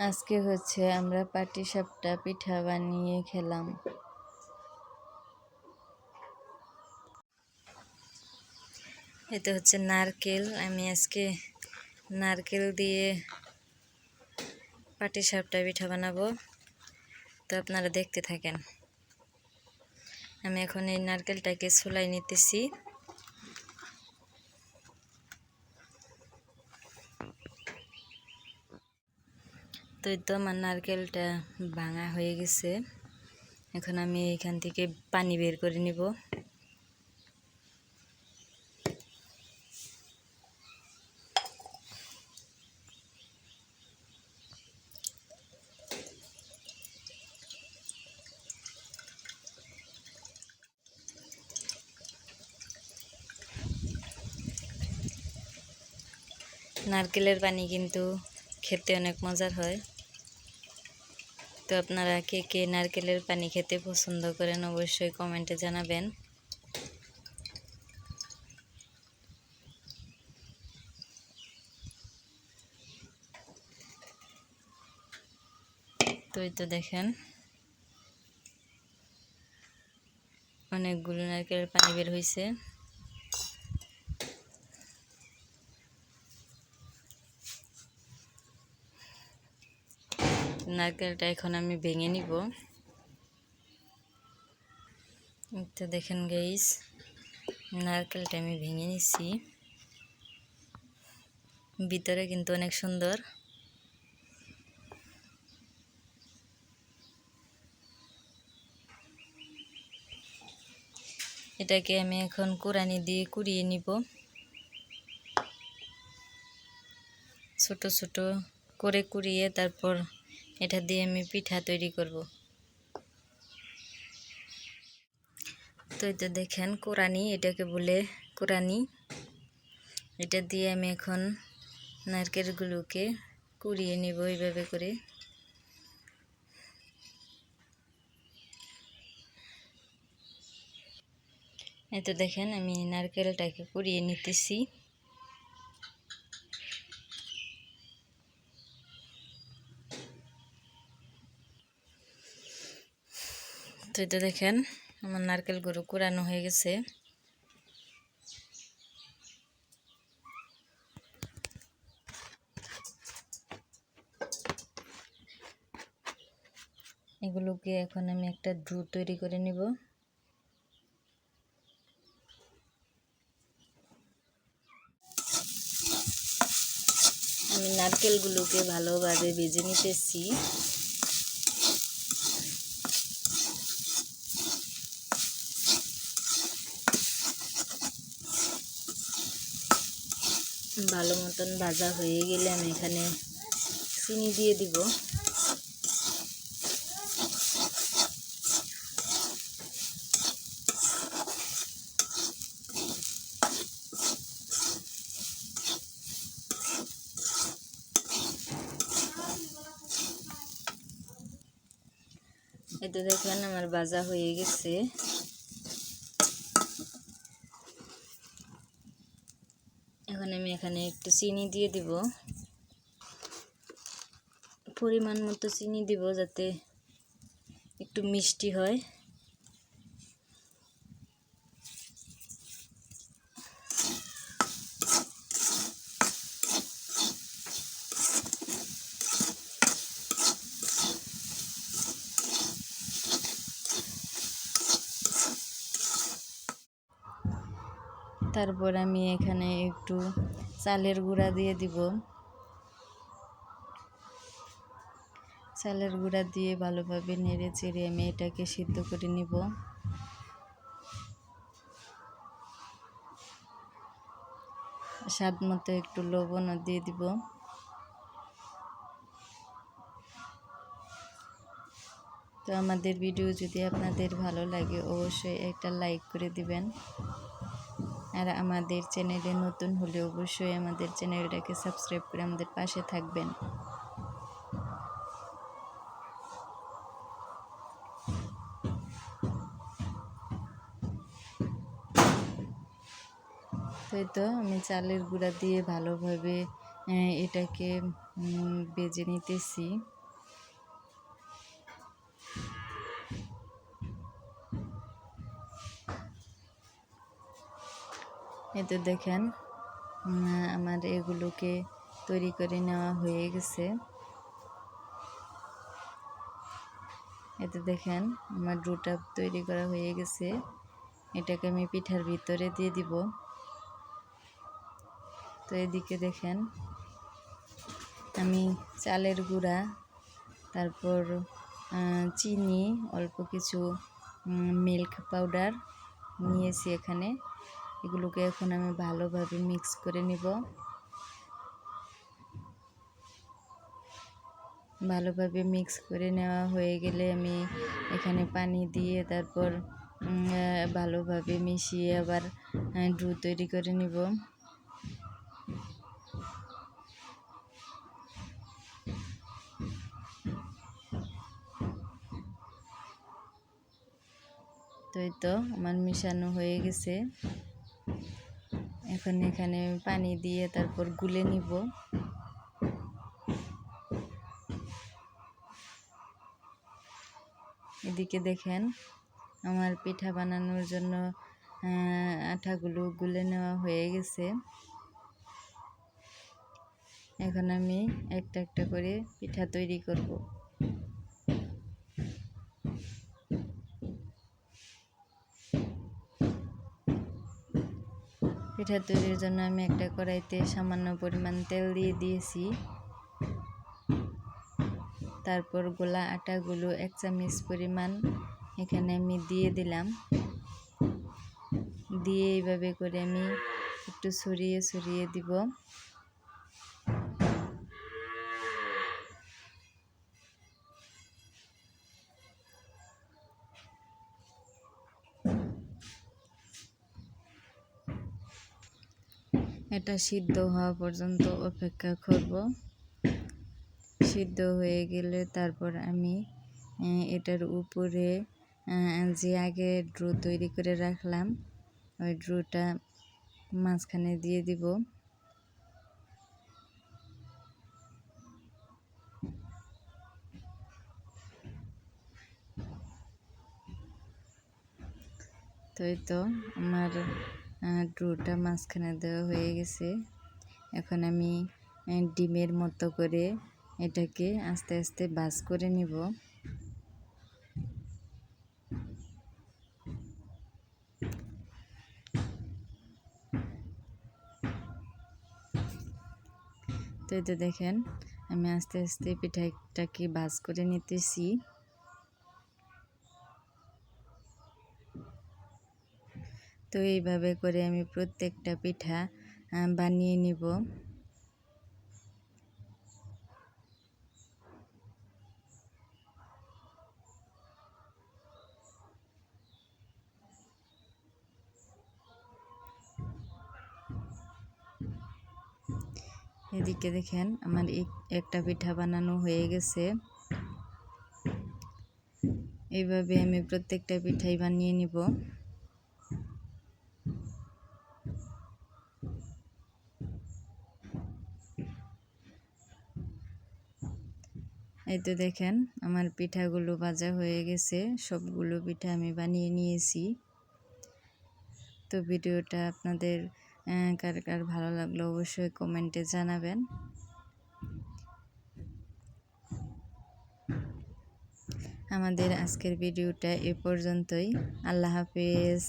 আজকে হচ্ছে আমরা পাটি সাপটা পিঠা বানিয়ে খেলাম। এটা হচ্ছে নারকেল। আমি আজকে নারকেল দিয়ে পাটি সাপটা পিঠা বানাবো। তো আপনারা দেখতে থাকেন। আমি এখন এই নারকেলটাকে ছোলাই নিতেছি। তো তো আমার নারকেলটা ভাঙা হয়ে গেছে। এখন আমি এখান থেকে পানি বের করে নিব। নারকেলের পানি কিন্তু খেতে অনেক মজার হয়। তো আপনারা কে কে নারকেলের পানি খেতে পছন্দ করেন অবশ্যই কমেন্টে জানাবেন। তো তো দেখেন, অনেকগুলো নারকেলের পানি বের হয়েছে নারকেলটা এখন আমি ভেঙে নিব। তো দেখেন গাইস নারকেলটা আমি ভেঙে নিছি। ভিতরে কিন্তু অনেক সুন্দর। এটাকে আমি এখন কোরআনি দিয়ে কুড়িয়ে নিব। ছোট ছোট করে কুড়িয়ে তারপর এটা দিয়ে আমি পিঠা তৈরি করব। তো এটা দেখেন কোরআনি এটাকে বলে কোরআনি এটা দিয়ে আমি এখন নারকেলগুলোকে কুড়িয়ে নিব এইভাবে করে। এই তো দেখেন আমি নারকেলটাকে কুড়িয়ে নিতেছি। তো এটা দেখেন, আমার নারকেল গরু কুড়ানো হয়ে গেছে। এগুলোকে এখন আমি একটা ড্রু তৈরি করে নিব। আমি নারকেলগুলোকে ভালোভাবে ভেজে নিতেছি ভালো মতন ভাজা হয়ে গেলে আমি এখানে চিনি দিয়ে দিব। এটা দেখেন আমার ভাজা হয়ে গেছে। এখন একটু চিনি দিয়ে দিব। পরিমাণ মতো চিনি দিব যাতে একটু মিষ্টি হয়। তারপর আমি এখানে একটু চালের গুঁড়া দিয়ে দিব। চালের গুঁড়া দিয়ে ভালোভাবে নেড়ে চেড়ে আমি এটাকে সিদ্ধ করে নিব। স্বাদ মতো একটু লবণও দিয়ে দিব। তো আমাদের ভিডিও যদি আপনাদের ভালো লাগে, অবশ্যই একটা লাইক করে দিবেন। আর আমাদের চ্যানেলে নতুন হলে অবশ্যই আমাদের চ্যানেলটাকে সাবস্ক্রাইব করে আমাদের পাশে থাকবেন। তাই তো আমি চালের গুঁড়া দিয়ে ভালোভাবে এটাকে বেজে নিতেছি। এতে দেখেন আমার এগুলোকে তৈরি করে নেওয়া হয়ে গেছে। এতে দেখেন, আমার ডোটা তৈরি করা হয়ে গেছে। এটাকে আমি পিঠার ভিতরে দিয়ে দিব। তো এদিকে দেখেন, আমি চালের গুঁড়া, তারপর চিনি, অল্প কিছু মিল্ক পাউডার নিয়েছি এখানে। এগুলোকে এখন আমি ভালোভাবে মিক্স করে নিব। ভালোভাবে মিক্স করে নেওয়া হয়ে গেলে আমি এখানে পানি দিয়ে তারপর ভালোভাবে মিশিয়ে আবার ডু তৈরি করে নিব। তো আমার মিশানো হয়ে গেছে। এখন এখানে পানি দিয়ে তারপর গুলে নিব। এদিকে দেখেন আমার পিঠা বানানোর জন্য আঠাগুলো গুলে নেওয়া হয়ে গেছে। এখন আমি একটা একটা করে পিঠা তৈরি করব। পিঠা তৈরির জন্য আমি একটা কড়াইতে সামান্য পরিমাণ তেল দিয়ে দিয়েছি। তারপর গোলা আটাগুলো এক চামচ পরিমাণ এখানে আমি দিয়ে দিলাম। দিয়ে এইভাবে করে আমি একটু ছড়িয়ে ছড়িয়ে দিব। এটা সিদ্ধ হওয়া পর্যন্ত অপেক্ষা করব। সিদ্ধ হয়ে গেলে তারপর আমি এটার উপরে যে আগে ড্রু তৈরি করে রাখলাম, ওই ড্রুটা মাঝখানে দিয়ে দিব। তো তো আমার ড্রোটা মাঝখানে দেওয়া হয়ে গেছে। এখন আমি ডিমের মতো করে এটাকে আস্তে আস্তে বাস করে নিব। তো তো দেখেন, আমি আস্তে আস্তে পিঠাটাকে বাস করে নিতেছি। তো এইভাবে করে আমি প্রত্যেকটা পিঠা বানিয়ে নিব। এদিকে দেখেন আমার একটা পিঠা বানানো হয়ে গেছে। এইভাবে আমি প্রত্যেকটা পিঠাই বানিয়ে নিব। এই তো দেখেন, আমার পিঠাগুলো ভাজা হয়ে গেছে। সবগুলো পিঠা আমি বানিয়ে নিয়েছি। তো ভিডিওটা আপনাদের কার কার ভালো লাগল অবশ্যই কমেন্টে জানাবেন। আমাদের আজকের ভিডিওটা এ পর্যন্তই। আল্লাহ হাফিজ।